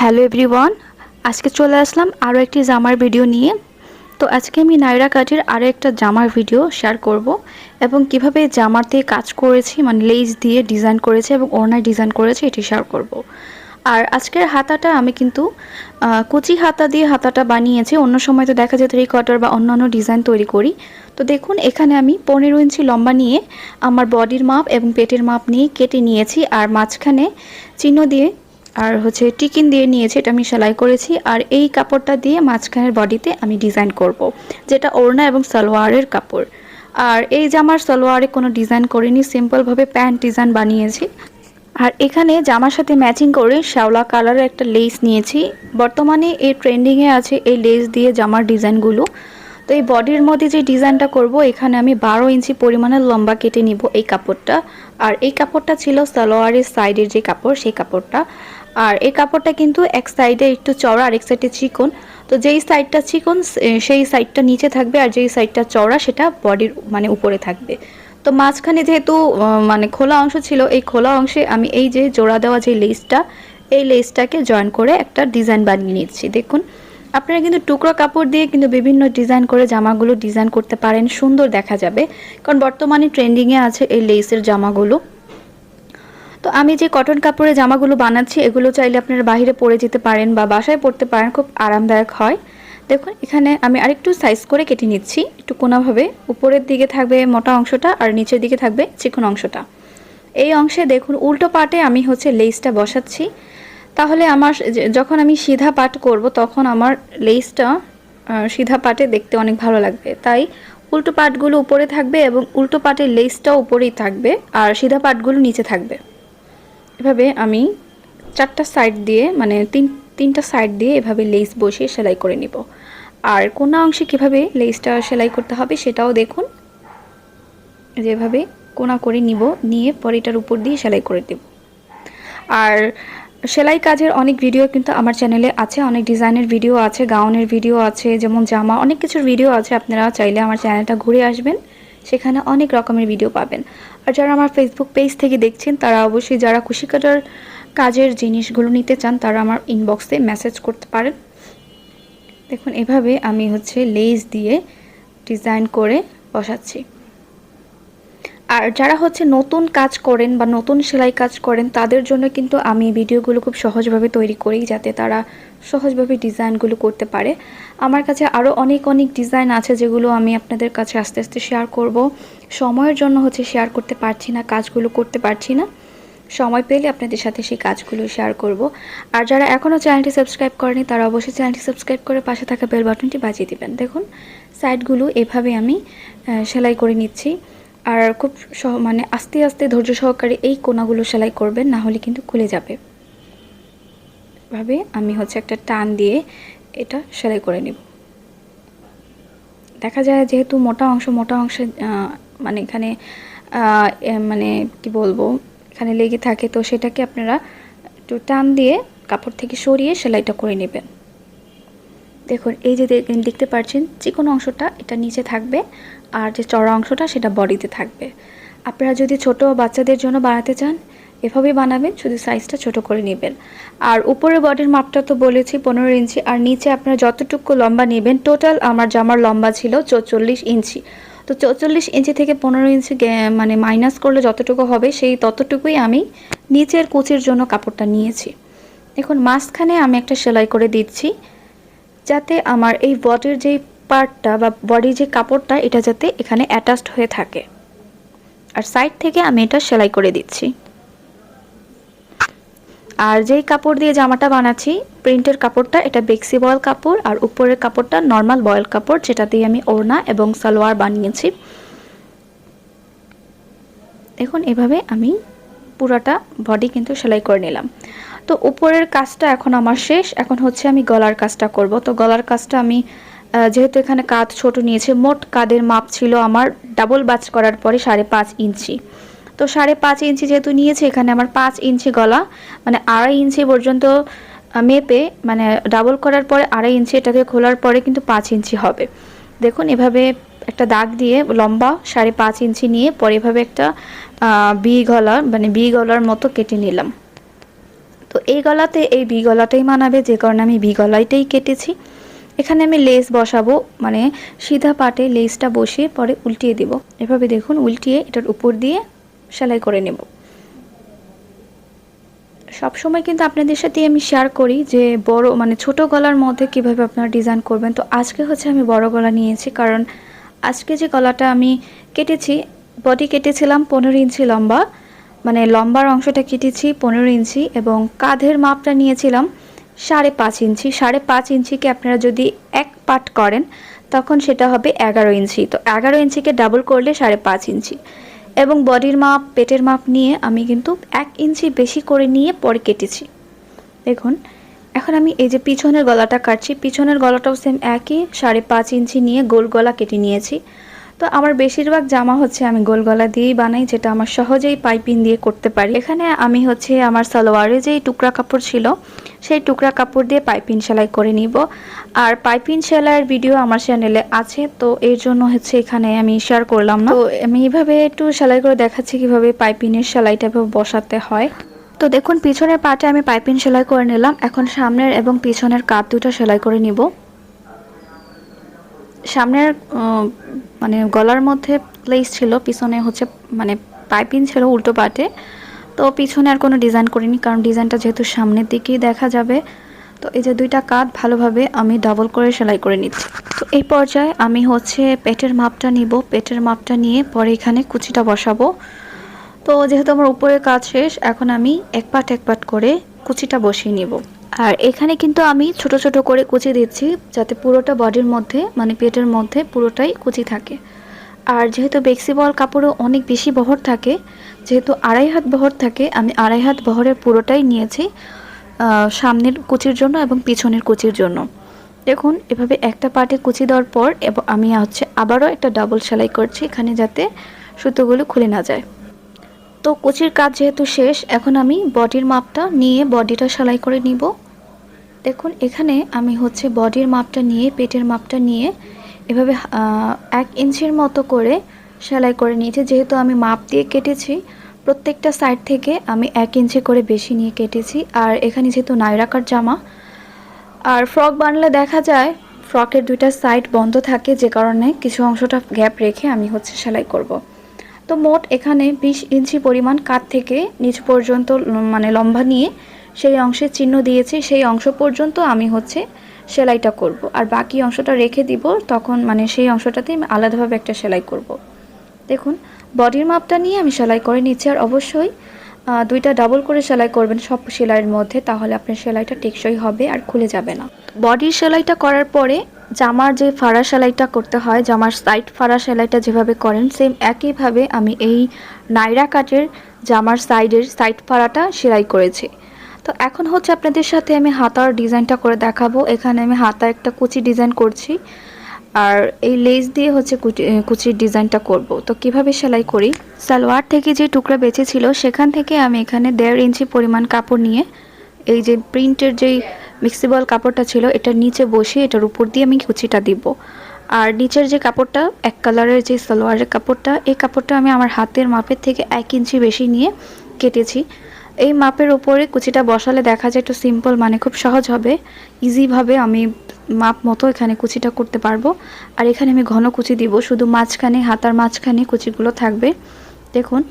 Hello everyone, আজকে চলে আসলাম আরও একটি জামার ভিডিও নিয়ে। তো আজকে আমি নাইরা কাটের আরও একটা জামার ভিডিও শেয়ার করব এবং কীভাবে জামাতে কাজ করেছি মানে লেস দিয়ে ডিজাইন করেছে এবং ওড়নায় ডিজাইন করেছে এটি শেয়ার করব। আর আজকের হাতাটা আমি কিন্তু কুচি হাতা দিয়ে হাতাটা বানিয়েছি। অন্য সময় তো দেখা যেত এই কটার বা অন্যান্য ডিজাইন তৈরি করি। তো দেখুন, এখানে আমি পনেরো ইঞ্চি লম্বা নিয়ে আমার বডির মাপ এবং পেটের মাপ নিয়ে কেটে নিয়েছি। আর মাঝখানে চিহ্ন দিয়ে আর হচ্ছে টিকিন দিয়ে নিয়েছি, এটা আমি সেলাই করেছি, আর এই কাপড়টা দিয়ে মাঝখানের বডিতে আমি ডিজাইন করব। যেটা ওড়না এবং সালোয়ারের কাপড়। আর এই জামার সালোয়ারে কোনো ডিজাইন করিনি, সিম্পলভাবে প্যান্ট ডিজাইন বানিয়েছি। আর এখানে জামার সাথে ম্যাচিং করে শ্যাওলা কালারের একটা লেস নিয়েছি। বর্তমানে এই ট্রেন্ডিংয়ে আছে এই লেস দিয়ে জামার ডিজাইনগুলো। তো এই বডির মধ্যে যে ডিজাইনটা করব, এখানে আমি বারো ইঞ্চি পরিমাণের লম্বা কেটে নিব এই কাপড়টা। আর এই কাপড়টা ছিল সালোয়ারের সাইডের যে কাপড়, সেই কাপড়টা। আর এই কাপড়টা কিন্তু এক সাইডে একটু চওড়া আর এক সাইডে চিকন। তো যেই সাইডটা চিকন সেই সাইডটা নিচে থাকবে আর যেই সাইডটা চওড়া, সেটা বডির মানে উপরে থাকবে। তো মাঝখানে যেহেতু মানে খোলা অংশ ছিল, এই খোলা অংশে আমি এই যে জোড়া দেওয়া যে লেসটা এই লেসটাকে জয়েন করে একটা ডিজাইন বানিয়ে নিচ্ছি। দেখুন, আপনারা কিন্তু টুকরো কাপড় দিয়ে কিন্তু বিভিন্ন ডিজাইন করে জামাগুলো ডিজাইন করতে পারেন, সুন্দর দেখা যাবে। কারণ বর্তমানে ট্রেন্ডিংয়ে আছে এই লেসের জামাগুলো। তো আমি যে কটন কাপড়ের জামাগুলো বানাচ্ছি, এগুলো চাইলে আপনারা বাইরে পরে যেতে পারেন বা বাসায় পরতে পারেন, খুব আরামদায়ক হয়। দেখুন, এখানে আমি আরেকটু সাইজ করে কেটে নিচ্ছি, একটু কোনাভাবে। উপরের দিকে থাকবে মোটা অংশটা আর নিচের দিকে থাকবে চিকন অংশটা। এই অংশে দেখুন, উল্টো পাটে আমি হচ্ছে লেসটা বসাচ্ছি। তাহলে আমার যখন আমি সিধা পাট করব, তখন আমার লেসটা সিধা পাটে দেখতে অনেক ভালো লাগবে। তাই উল্টো পাটগুলো উপরে থাকবে এবং উল্টো পাটের লেসটাও উপরেই থাকবে আর সিধা পাটগুলো নিচে থাকবে। এভাবে আমি চারটা সাইড দিয়ে মানে তিন, তিনটা সাইড দিয়ে এভাবে লেস বসিয়ে সেলাই করে নিব। আর কোন অংশে কীভাবে লেসটা সেলাই করতে হবে সেটাও দেখুন। যেভাবে কোনা করে নিব, নিয়ে পরে এটার উপর দিয়ে সেলাই করে দেব। আর সেলাই কাজের অনেক ভিডিও কিন্তু আমার চ্যানেলে আছে, অনেক ডিজাইনের ভিডিও আছে গাউনের ভিডিও আছে, যেমন জামা, অনেক কিছুর ভিডিও আছে। আপনারা চাইলে আমার চ্যানেলটা ঘুরে আসবেন। সেখানে অনেক রকমের ভিডিও পাবেন। আর যারা আমার ফেসবুক পেজ থেকে দেখছেন, তারা অবশ্যই যারা খুশি কাটার কাজের জিনিসগুলো নিতে চান, তারা আমার ইনবক্সে মেসেজ করতে পারেন। দেখুন, এভাবে আমি হচ্ছে লেস দিয়ে ডিজাইন করে বসাচ্ছি। আর যারা হচ্ছে নতুন কাজ করেন বা নতুন সেলাই কাজ করেন, তাদের জন্য কিন্তু আমি ভিডিওগুলো খুব সহজভাবে তৈরি করি যাতে তারা সহজভাবে ডিজাইনগুলো করতে পারে। আমার কাছে আরও অনেক অনেক ডিজাইন আছে যেগুলো আমি আপনাদের কাছে আস্তে আস্তে শেয়ার করব। সময়ের জন্য হচ্ছে শেয়ার করতে পারছি না, কাজগুলো করতে পারছি না। সময় পেলে আপনাদের সাথে সেই কাজগুলো শেয়ার করব। আর যারা এখনও চ্যানেলটি সাবস্ক্রাইব করেনি, তারা অবশ্যই চ্যানেলটি সাবস্ক্রাইব করে পাশে থাকা বেল বাটনটি বাজিয়ে দিবেন। দেখুন সাইডগুলো এভাবে আমি সেলাই করে নিচ্ছি। আর খুব সহ মানে আস্তে আস্তে ধৈর্য সহকারে এই কোনাগুলো সেলাই করবেন, না হলে কিন্তু খুলে যাবে। ভাবে আমি হচ্ছে একটা টান দিয়ে এটা সেলাই করে নেব। দেখা যায় যেহেতু মোটা অংশ, মোটা অংশে মানে এখানে মানে কি বলব, এখানে লেগে থাকে, তো সেটাকে আপনারা একটু টান দিয়ে কাপড় থেকে সরিয়ে সেলাইটা করে নেবেন। দেখুন, এই যে দেখ- দেখতে পাচ্ছেন চিকন অংশটা এটা নিচে থাকবে, আর যে চড়া অংশটা সেটা বডিতে থাকবে। আপনারা যদি ছোট বাচ্চাদের জন্য বানাতে চান, এভাবেই বানাবেন, শুধু সাইজটা ছোট করে নেবেন। আর উপরে বডির মাপটা তো বলেছি, পনেরো ইঞ্চি, আর নিচে আপনারা যতটুকু লম্বা নেবেন টোটাল আমার জামার লম্বা ছিল চৌচল্লিশ ইঞ্চি। তো চৌচল্লিশ ইঞ্চি থেকে পনেরো ইঞ্চি মানে মাইনাস করলে যতটুকু হবে, সেই ততটুকুই আমি নিচের কুচির জন্য কাপড়টা নিয়েছি। দেখুন, মাঝখানে আমি একটা সেলাই করে দিচ্ছি। যাতে আমার এই বডির যে পার্টটা বা বডির যে কাপড়টা, এটা যাতে এখানে অ্যাটাচড হয়ে থাকে। আর সাইড থেকে আমি এটা সেলাই করে দিচ্ছি। আর যেই কাপড় দিয়ে জামাটা বানাচ্ছি প্রিন্টের কাপড়টা, এটা বেক্সি বয়েল কাপড়, আর উপরের কাপড়টা নর্মাল বয়েল কাপড়, যেটা দিয়ে আমি ওড়না এবং সালোয়ার বানিয়েছি। দেখুন, এভাবে আমি পুরাটা বডি কিন্তু সেলাই করে নিলাম। তো উপরের কাজটা এখন আমার শেষ। এখন হচ্ছে আমি গলার কাজটা করব। তো গলার কাজটা আমি যেহেতু এখানে কাঁধ ছোট নিয়েছে, মোট কাঁধের মাপ ছিল আমার ডাবল বাচ করার পরে সাড়ে পাঁচ ইঞ্চি। তো সাড়ে পাঁচ ইঞ্চি যেহেতু নিয়েছে, এখানে আমার পাঁচ ইঞ্চি গলা মানে আড়াই ইঞ্চি পর্যন্ত মেপে মানে ডাবল করার পরে আড়াই ইঞ্চি এটাকে খোলার পরে কিন্তু পাঁচ ইঞ্চি হবে। দেখুন, এভাবে একটা দাগ দিয়ে লম্বা সাড়ে পাঁচ ইঞ্চি নিয়ে পরে এভাবে একটা বি গলা মানে বি গলার মতো কেটে নিলাম। তো এই গলাতে, এই বি গলাটাই মানাবে, যে কারণে আমি বি গলাইটাই কেটেছি। এখানে আমি লেস বসাবো মানে সিধা পাটে লেসটা বসিয়ে পরে উল্টিয়ে দিব। এভাবে দেখুন, উল্টিয়ে এটার উপর দিয়ে সেলাই করে নেব। সবসময় কিন্তু আপনাদের সাথে আমি শেয়ার করি যে বড় মানে ছোট গলার মধ্যে কীভাবে আপনারা ডিজাইন করবেন। তো আজকে হচ্ছে আমি বড় গলা নিয়েছি, কারণ আজকে যে গলাটা আমি কেটেছি বডি কেটেছিলাম পনেরো ইঞ্চি লম্বা মানে লম্বার অংশটা কেটেছি পনেরো ইঞ্চি এবং কাঁধের মাপটা নিয়েছিলাম সাড়ে পাঁচ ইঞ্চি। সাড়ে পাঁচ ইঞ্চিকে আপনারা যদি এক পাট করেন, তখন সেটা হবে এগারো ইঞ্চি। তো এগারো ইঞ্চিকে ডাবল করলে সাড়ে পাঁচ ইঞ্চি। এবং বডির মাপ, পেটের মাপ নিয়ে আমি কিন্তু এক ইঞ্চি বেশি করে নিয়ে পরে কেটেছি। দেখুন, এখন আমি এই যে পিছনের গলাটা কাটছি, পিছনের গলাটাও সেম একই, সাড়ে পাঁচ ইঞ্চি নিয়ে গোল গলা কেটে নিয়েছি। তো আমার বেশিরভাগ জামা হচ্ছে আমি গোল গলা দিয়েই বানাই, যেটা আমার সহজেই পাইপিং দিয়ে করতে পারি। এখানে আমি হচ্ছে আমার সালোয়ারে যেই টুকরা কাপড় ছিল, সেই টুকরা কাপড় দিয়ে পাইপিং সেলাই করে নিব। আর পাইপিং সেলাইয়ের ভিডিও আমার চ্যানেলে আছে, তো এর জন্য হচ্ছে এখানে আমি শেয়ার করলাম না। তো আমি এইভাবে একটু সেলাই করে দেখাচ্ছি কীভাবে পাইপিংয়ের সেলাইটা বসাতে হয়। তো দেখুন, পিছনের পাটে আমি পাইপিং সেলাই করে নিলাম। এখন সামনের এবং পিছনের কাপ দুটো সেলাই করে নিব। সামনের মানে গলার মধ্যে প্লেস ছিল, পিছনে হচ্ছে মানে পাইপিং ছিল উল্টো পাটে। তো পিছনে আর কোনো ডিজাইন করিনি, কারণ ডিজাইনটা যেহেতু সামনের দিকেই দেখা যাবে। তো এই যে দুইটা কাঁধ ভালোভাবে আমি ডাবল করে সেলাই করে নিচ্ছি। তো এই পর্যায়ে আমি হচ্ছে পেটের মাপটা নিব। পেটের মাপটা নিয়ে পরে এখানে কুচিটা বসাবো। তো যেহেতু আমার উপরের কাজ শেষ, এখন আমি এক পাট এক পাট করে কুচিটা বসিয়ে নিব। আর এখানে কিন্তু আমি ছোট ছোট করে কুচি দিচ্ছি, যাতে পুরোটা বডির মধ্যে মানে পেটের মধ্যে পুরোটাই কুচি থাকে। আর যেহেতু বেক্সিবল কাপড়ও অনেক বেশি বহর থাকে, যেহেতু আড়াই হাত বহর থাকে, আমি আড়াই হাত বহরের পুরোটাই নিয়েছি সামনের কুচির জন্য এবং পিছনের কুচির জন্য। দেখুন, এভাবে একটা পার্টে কুচি দেওয়ার পর, এবং, আমি হচ্ছে আবারও একটা ডাবল সেলাই করছি, এখানে যাতে সুতোগুলো খুলে না যায়। তো কুচির কাজ যেহেতু শেষ, এখন আমি বডির মাপটা নিয়ে বডিটা সেলাই করে নিব। দেখুন, এখানে আমি হচ্ছে বডির মাপটা নিয়ে, পেটের মাপটা নিয়ে এভাবে এক ইঞ্চির মতো করে সেলাই করে নিয়েছি। যেহেতু আমি মাপ দিয়ে কেটেছি, প্রত্যেকটা সাইড থেকে আমি এক ইঞ্চি করে বেশি নিয়ে কেটেছি। আর এখানে যেহেতু নাইরাকার জামা, আর ফ্রক বানলে দেখা যায় ফ্রকের দুইটা সাইড বন্ধ থাকে, যে কারণে কিছু অংশটা গ্যাপ রেখে আমি হচ্ছে সেলাই করব। তো মোট এখানে বিশ ইঞ্চি পরিমাণ কাত থেকে নিচ পর্যন্ত মানে লম্বা নিয়ে সেই অংশের চিহ্ন দিয়েছি। সেই অংশ পর্যন্ত আমি হচ্ছে সেলাইটা করব। আর বাকি অংশটা রেখে দিব, তখন মানে সেই অংশটাতে আমি আলাদাভাবে একটা সেলাই করব। দেখুন, বডির মাপটা নিয়ে আমি সেলাই করে নিচ্ছি। আর অবশ্যই দুইটা ডাবল করে সেলাই করবেন সব সেলাইয়ের মধ্যে, তাহলে আপনার সেলাইটা টেকসই হবে আর খুলে যাবে না। বডির সেলাইটা করার পরে জামার যে ফাড়া সেলাইটা করতে হয়, জামার সাইড ফাড়া সেলাইটা যেভাবে করেন সেম একইভাবে আমি এই নাইরা কাটের জামার সাইডের সাইড ফাড়াটা সেলাই করেছি। তো এখন হচ্ছে আপনাদের সাথে আমি হাতার ডিজাইনটা করে দেখাবো। এখানে আমি হাতা একটা কুচি ডিজাইন করছি। আর এই লেস দিয়ে হচ্ছে কুচির ডিজাইনটা করব। তো কীভাবে সেলাই করি? সালোয়ার থেকে যে টুকরা বেঁচে ছিল সেখান থেকে আমি এখানে দেড় ইঞ্চি পরিমাণ কাপড় নিয়ে এই যে প্রিন্টের যেই মিক্সিবল কাপড়টা ছিল এটার নিচে বসে এটার উপর দিয়ে আমি কুচিটা দিব। আর নিচের যে কাপড়টা, এক কালারের যে সালোয়ারের কাপড়টা, এই কাপড়টা আমি আমার হাতের মাপের থেকে এক ইঞ্চি বেশি নিয়ে কেটেছি। এই মাপের উপরে কুচিটা বসালে দেখা যায় একটু সিম্পল মানে খুব সহজ হবে। ইজিভাবে আমি মাপ মতো এখানে কুচিটা করতে পারব। আর এখানে আমি ঘন কুচি দিব, শুধু মাঝখানে, হাতার মাঝখানে কুচিগুলো থাকবে। দেখুন,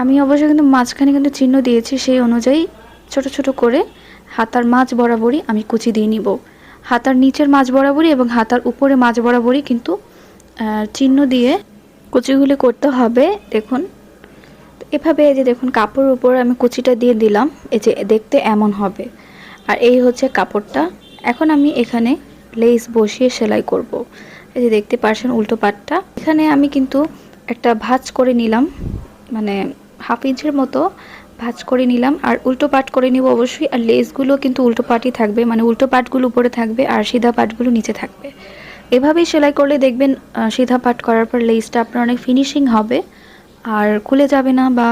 আমি অবশ্যই কিন্তু মাঝখানে কিন্তু চিহ্ন দিয়েছি, সেই অনুযায়ী ছোট ছোট করে হাতার মাছ বরাবরই আমি কুচি দিয়ে নিব। হাতার নিচের মাছ বরাবরই এবং হাতার উপরে মাছ বরাবরই কিন্তু চিহ্ন দিয়ে কুচিগুলি করতে হবে। দেখুন, এভাবে এই যে দেখুন, কাপড়ের উপর আমি কুচিটা দিয়ে দিলাম, এই যে দেখতে এমন হবে। আর এই হচ্ছে কাপড়টা। এখন আমি এখানে লেস বসিয়ে সেলাই করব। এই যে দেখতে পারছেন উল্টো পাটটা। এখানে আমি কিন্তু একটা ভাজ করে নিলাম মানে হাফ ইঞ্চের মতো ভাজ করে নিলাম আর উল্টো পাট করে নিব অবশ্যই, আর লেসগুলো কিন্তু উল্টো পাটই থাকবে মানে উল্টো পাটগুলো উপরে থাকবে আর সিধা পাটগুলো নিচে থাকবে। এভাবেই সেলাই করলে দেখবেন সিধা পাট করার পর লেসটা আপনার অনেক ফিনিশিং হবে, আর খুলে যাবে না বা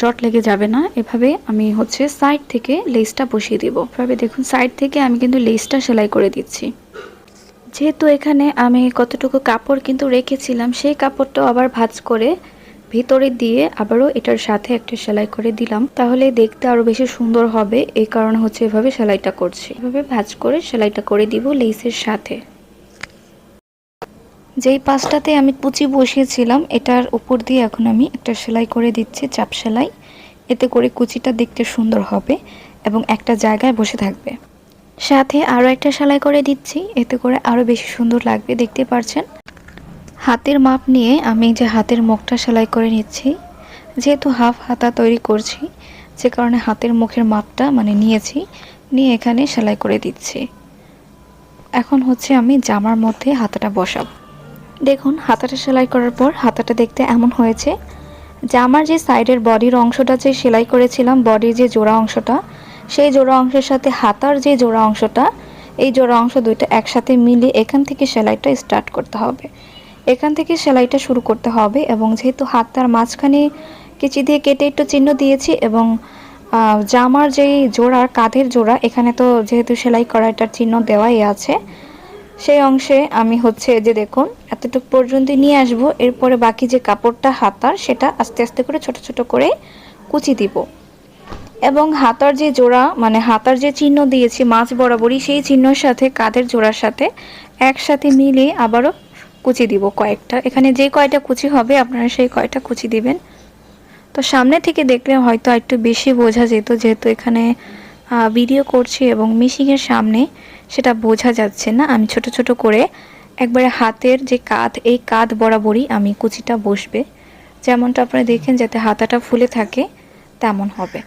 জট লেগে যাবে না। এভাবে আমি হচ্ছে সাইড থেকে লেসটা বসিয়ে দিব। এভাবে দেখুন সাইড থেকে আমি কিন্তু লেসটা সেলাই করে দিচ্ছি। যেহেতু এখানে আমি কতটুকু কাপড় কিন্তু রেখেছিলাম, সেই কাপড়টাও আবার ভাজ করে ভিতরে দিয়ে আবারও এটার সাথে একটা সেলাই করে দিলাম। তাহলে দেখতে আরও বেশি সুন্দর হবে। এই কারণে হচ্ছে এভাবে সেলাইটা করছি। এভাবে ভাজ করে সেলাইটা করে দিব লেসের সাথে। যেই পাশটাতে আমি কুচি বসিয়েছিলাম, এটার উপর দিয়ে এখন আমি একটা সেলাই করে দিচ্ছি, চাপ সেলাই। এতে করে কুচিটা দেখতে সুন্দর হবে এবং একটা জায়গায় বসে থাকবে। সাথে আরও একটা সেলাই করে দিচ্ছি। এতে করে আরও বেশি সুন্দর লাগবে, দেখতে পারছেন? হাতের মাপ নিয়ে আমি যে হাতের মুখটা সেলাই করে নিচ্ছি, যেহেতু হাফ হাতা তৈরি করছি, যে কারণে হাতের মুখের মাপটা মানে নিয়েছি, নিয়ে এখানে সেলাই করে দিচ্ছি। এখন হচ্ছে আমি জামার মধ্যে হাতাটা বসাব। দেখুন, হাতাটা সেলাই করার পর হাতাটা দেখতে এমন হয়েছে জামার যে সাইডের বডির অংশটা যে সেলাই করেছিলাম, বডির যে জোড়া অংশটা, সেই জোড়া অংশের সাথে হাতার যে জোড়া অংশটা, এই জোড়া অংশ দুইটা একসাথে মিলিয়ে এখান থেকে সেলাইটা স্টার্ট করতে হবে। এখান থেকে সেলাইটা শুরু করতে হবে এবং যেহেতু হাতটার মাঝখানে কেচি দিয়ে কেটে একটু চিহ্ন দিয়েছি এবং জামার যেই জোড়া, কাঁধের জোড়া, এখানে তো যেহেতু সেলাই করা এটার চিহ্ন দেওয়াই আছে, সেই অংশে আমি হচ্ছে যে দেখুন, এতটুকু পর্যন্ত নিয়ে আসব। এরপরে বাকি যে কাপড়টা হাতার, সেটা আস্তে আস্তে করে ছোট ছোট করে কুচি দিব। এবং হাতার যে জোড়া মানে হাতার যে চিহ্ন দিয়েছি মাছ বরাবরই, সেই চিহ্নর সাথে, কাঁধের জোড়ার সাথে একসাথে মিলিয়ে আবারও কুচি দিব কয়েকটা। এখানে যে কয়টা কুচি হবে, আপনারা সেই কয়টা কুচি দিবেন। তো সামনে থেকে দেখলে হয়তো একটু বেশি বোঝা যেত, যেহেতু এখানে ভিডিও করছি এবং মিশিংয়ের সামনে সেটা বোঝা যাচ্ছে না। আমি ছোট ছোট করে একবারে হাতের যে কাঁধ, এই কাঁধ বরাবরই আমি কুচিটা বসবে। যেমনটা আপনারা দেখেন, যাতে হাতাটা ফুলে থাকে, তেমন হবে।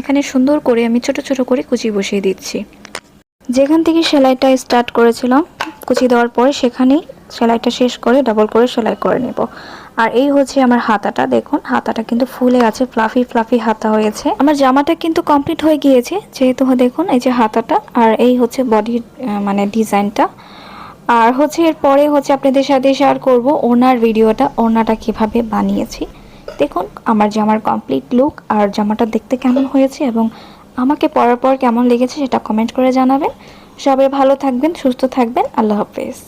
এখানে সুন্দর করে আমি ছোট ছোট করে কুচি বসিয়ে দিচ্ছি। যেখান থেকে সেলাইটা স্টার্ট করেছিলাম, কুচি দেওয়ার পরে সেখানেই সেলাইটা শেষ করে ডাবল করে সেলাই করে নেব। আর এই হচ্ছে আমার হাতাটা, দেখুন, হাতাটা কিন্তু ফুলে আছে ফ্লাফি ফ্লাফি হাতা হয়েছে। আমার জামাটা কিন্তু কমপ্লিট হয়ে গিয়েছে, যেহেতু দেখুন এই যে হাতাটা, আর এই হচ্ছে বডির মানে ডিজাইনটা আর হচ্ছে এরপরে হচ্ছে আপনাদের সাথে শেয়ার করব ওনার ভিডিওটা ওনাটা কীভাবে বানিয়েছি। দেখুন, আমার জামার কমপ্লিট লুক আর জামাটা দেখতে কেমন হয়েছে এবং আমাকে পরার পর কেমন লেগেছে সেটা কমেন্ট করে জানাবেন। সবাই ভালো থাকবেন, সুস্থ থাকবেন, আল্লাহ হাফেজ।